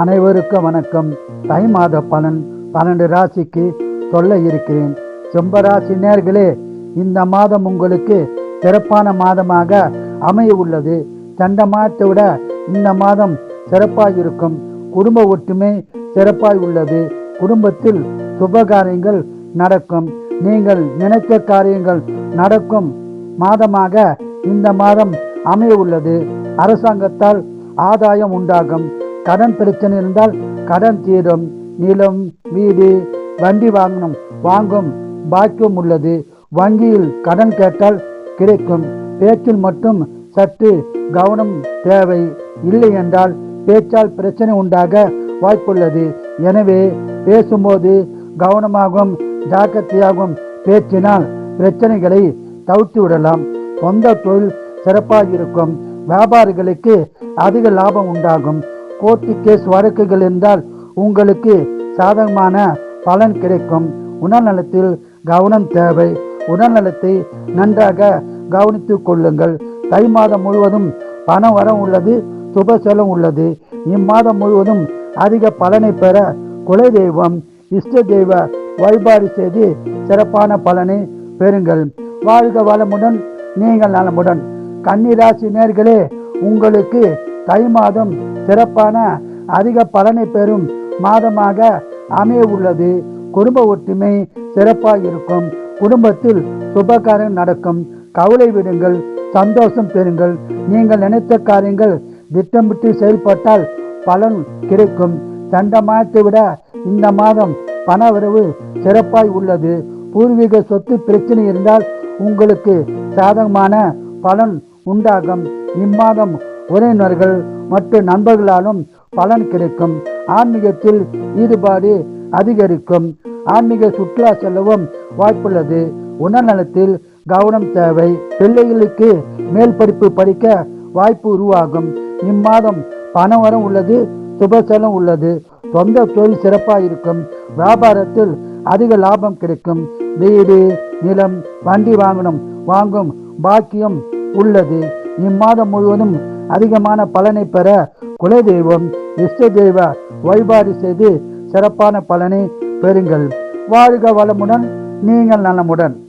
அனைவருக்கும் வணக்கம். தை மாத பலன் பன்னெண்டு ராசிக்கு சொல்ல இருக்கிறேன். செம்பராசி நேர்களே இந்த மாதம் உங்களுக்கு சிறப்பான மாதமாக அமைய உள்ளது சண்ட மாதத்தை விட இந்த மாதம் சிறப்பாக இருக்கும் குடும்ப ஒற்றுமை சிறப்பாய் உள்ளது குடும்பத்தில் சுபகாரியங்கள் நடக்கும். நீங்கள் நினைத்த காரியங்கள் நடக்கும் மாதமாக இந்த மாதம் அமைய உள்ளது அரசாங்கத்தால் ஆதாயம் உண்டாகும். கடன் பிரச்சனை இருந்தால் கடன் தீரும். நிலம் வீடு வண்டி வாங்கணும். வாங்கும் பாக்கியம் உள்ளது. வங்கியில் கடன் கேட்டால் கிடைக்கும். பேச்சில் மட்டும் சற்று கவனம் தேவை. இல்லை என்றால் பேச்சால் பிரச்சனை உண்டாக வாய்ப்புள்ளது. எனவே பேசும்போது கவனமாகவும் ஜாக்கிரதையாகவும் பேச்சினால் பிரச்சனைகளை தவிர்த்து விடலாம். சொந்த தொழில் சிறப்பாக இருக்கும். வியாபாரிகளுக்கு அதிக லாபம் உண்டாகும். கோர்ட்டு கேஸ் வழக்குகள் இருந்தால் உங்களுக்கு சாதகமான பலன் கிடைக்கும். உடல்நலத்தில் கவனம் தேவை. உடல்நலத்தை நன்றாக கவனித்துக் கொள்ளுங்கள். தை மாதம் முழுவதும் பண வரம் உள்ளது சுப செலவு உள்ளது. இம்மாதம் முழுவதும் அதிக பலனை பெற குலதெய்வம் இஷ்ட தெய்வ வழிபாடு செய்து சிறப்பான பலனை பெறுங்கள். வாழ்க வளமுடன் நீங்கள் நலமுடன். கன்னிராசி நேர்களே உங்களுக்கு தை மாதம் சிறப்பான அதிக பலனை பெறும் மாதமாக அமைய உள்ளது. குடும்ப ஒற்றுமை சிறப்பாக இருக்கும். குடும்பத்தில் சுபகாரியம் நடக்கும். கவலை விடுங்கள் சந்தோஷம் பெறுங்கள். நீங்கள் நினைத்த காரியங்கள் திட்டமிட்டு செயல்பட்டால் பலன் கிடைக்கும். சண்ட மாதத்தை விட இந்த மாதம் பண வரவு சிறப்பாய் உள்ளது. பூர்வீக சொத்து பிரச்சனை இருந்தால் உங்களுக்கு சாதகமான பலன் உண்டாகும். இம்மாதம் உறவினர்கள் மற்றும் நண்பர்களாலும் பலன் கிடைக்கும். ஆன்மீகத்தில் ஈடுபாடு அதிகரிக்கும். ஆன்மீக சுற்றுலா செல்லவும் வாய்ப்புள்ளது. உணர்நலத்தில் கவனம் தேவை. பிள்ளைகளுக்கு மேல் படிப்பு படிக்க வாய்ப்பு உருவாகும். இம்மாதம் பணவரம் உள்ளது சுபசலம் உள்ளது. சொந்த தொழில் சிறப்பாக இருக்கும். வியாபாரத்தில் அதிக லாபம் கிடைக்கும். வீடு நிலம் வண்டி வாங்கணும் வாங்கும் பாக்கியம் உள்ளது. இம்மாதம் முழுவதும் அதிகமான பலனை பெற குலதெய்வம் இஷ்ட தெய்வ வழிபாடு செய்து சிறப்பான பலனை பெறுங்கள். வாழ்க வளமுடன் நீங்கள் நலமுடன்.